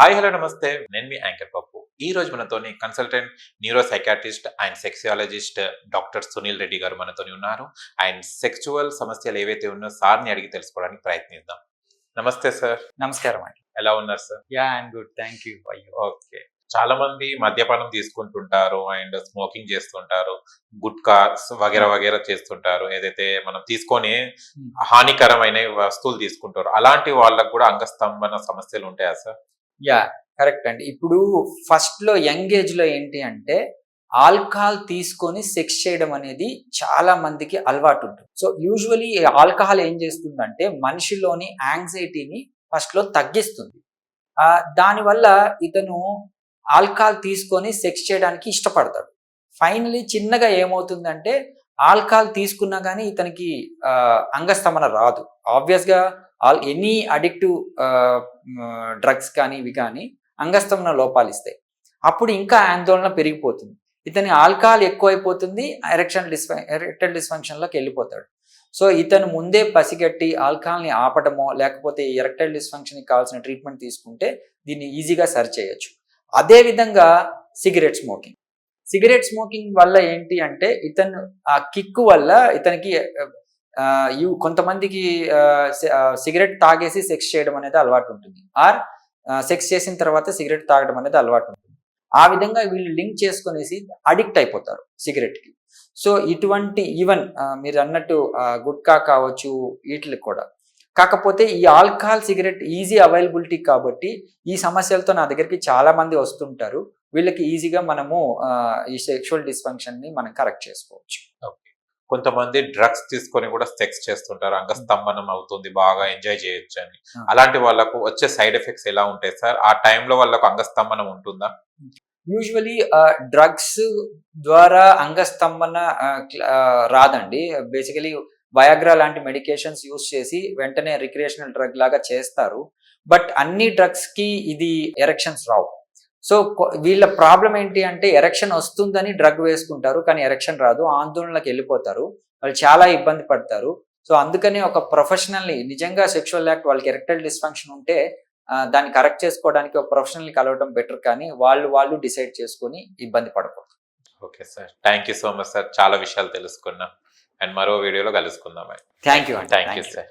Hi hello నమస్తే. నేను మీ anchor పప్పు. ఈ రోజు మనతోని consultant neuro psychiatrist and sexologist doctor Sunil Reddy garu మనతోని ఉన్నారు. అండ్ సెక్చువల్ సమస్యలు ఏవైతే ఉన్నాయో సార్ని అడిగి తెలుసుకోవడానికి ప్రయత్నిద్దాం. నమస్తే సార్. నమస్కారం అండి. ఎలా ఉన్నారు sir? Yeah I'm good. Thank you. Okay. చాలా మంది మద్యపానం తీసుకుంటుంటారు అండ్ స్మోకింగ్ చేస్తుంటారు గుట్కా వగేరా వగేరా చేస్తుంటారు. ఏదైతే మనం తీసుకొని Hmm. హానికరమైన వస్తువులు తీసుకుంటారు అలాంటి వాళ్ళకు కూడా అంగస్తంభన సమస్యలు ఉంటాయా సార్? యా కరెక్ట్ అండి. ఇప్పుడు ఫస్ట్లో యంగ్ ఏజ్లో ఏంటి అంటే ఆల్కహాల్ తీసుకొని సెక్స్ చేయడం అనేది చాలా మందికి అలవాటు ఉంటుంది. సో యూజువలీ ఆల్కహాల్ ఏం చేస్తుందంటే మనిషిలోని యాంగ్జైటీని ఫస్ట్లో తగ్గిస్తుంది. దానివల్ల ఇతను ఆల్కహాల్ తీసుకొని సెక్స్ చేయడానికి ఇష్టపడతాడు. ఫైనలీ చిన్నగా ఏమవుతుందంటే ఆల్కహాల్ తీసుకున్నా కానీ ఇతనికి ఆ, అంగస్తంభన రాదు. ఆబ్వియస్గా ఆల్ ఎనీ అడిక్టివ్ డ్రగ్స్ కానీ ఇవి కానీ అంగస్తంభన లోపాలు ఇస్తాయి అప్పుడు ఇంకా ఆందోళన పెరిగిపోతుంది. ఇతని ఆల్కహాల్ ఎక్కువైపోతుంది ఎరెక్షన్ డిస్ఫ ఎరెక్టల్ డిస్ఫంక్షన్లోకి వెళ్ళిపోతాడు. సో ఇతను ముందే పసిగట్టి ఆల్కహాల్ని ఆపటమో లేకపోతే ఎరెక్టైల్ డిస్ఫంక్షన్కి కావాల్సిన ట్రీట్మెంట్ తీసుకుంటే దీన్ని ఈజీగా సరి చేయొచ్చు. అదే విధంగా సిగరెట్ స్మోకింగ్. సిగరెట్ స్మోకింగ్ వల్ల ఏంటి అంటే ఇతను ఆ కిక్ వల్ల ఇతనికి ఇవి కొంతమందికి సిగరెట్ తాగేసి సెక్స్ చేయడం అనేది అలవాటు ఉంటుంది. ఆర్ సెక్స్ చేసిన తర్వాత సిగరెట్ తాగడం అనేది అలవాటు ఉంటుంది. ఆ విధంగా వీళ్ళు లింక్ చేసుకునేసి అడిక్ట్ అయిపోతారు సిగరెట్కి. సో ఇటువంటి ఈవెన్ మీరు అన్నట్టు గుట్కా కావచ్చు వీటికి కూడా. కాకపోతే ఈ ఆల్కహాల్ సిగరెట్ ఈజీ అవైలబిలిటీ కాబట్టి ఈ సమస్యలతో నా దగ్గరికి చాలా మంది వస్తుంటారు. వీళ్ళకి ఈజీగా మనము ఈ సెక్షువల్ డిస్ఫంక్షన్ని మనం కరెక్ట్ చేసుకోవచ్చు. కొంతమంది డ్రగ్స్ తీసుకొని కూడా సెక్స్ చేస్తుంటారు. అంగస్తంభనం అవుతుంది బాగా ఎంజాయ్ చేయొచ్చు అని. అలాంటి వాళ్ళకు వచ్చే సైడ్ ఎఫెక్ట్స్ ఎలా ఉంటాయి సార్? ఆ టైంలో వాళ్ళకు అంగస్తంభనం ఉంటుందా? యూజువలీ డ్రగ్స్ ద్వారా అంగస్తంభన రాదండి. బేసికలీ వయాగ్రా లాంటి మెడికేషన్స్ యూస్ చేసి వెంటనే రిక్రియేషనల్ డ్రగ్ లాగా చేస్తారు. బట్ అన్ని డ్రగ్స్కి ఇది ఎరెక్షన్స్ రావు. సో వీళ్ళ ప్రాబ్లం ఏంటి అంటే ఎరెక్షన్ వస్తుందని డ్రగ్ వేసుకుంటారు కానీ ఎరెక్షన్ రాదు. ఆందోళనలకు వెళ్ళిపోతారు. వాళ్ళు చాలా ఇబ్బంది పడతారు. సో అందుకని ఒక ప్రొఫెషనల్ని నిజంగా సెక్షువల్ యాక్ట్ వాళ్ళకి ఎరెక్టల్ డిస్ఫంక్షన్ ఉంటే దాన్ని కరెక్ట్ చేసుకోవడానికి ఒక ప్రొఫెషనల్ని కలవడం బెటర్ కానీ వాళ్ళు వాళ్ళు డిసైడ్ చేసుకొని ఇబ్బంది పడకూడదు. Okay sir. Thank you so much sir. చాలా విషయాలు తెలుసుకున్నాం. అండ్ మరో వీడియోలో కలుసుకుందాం. Thank you thank you. Sir.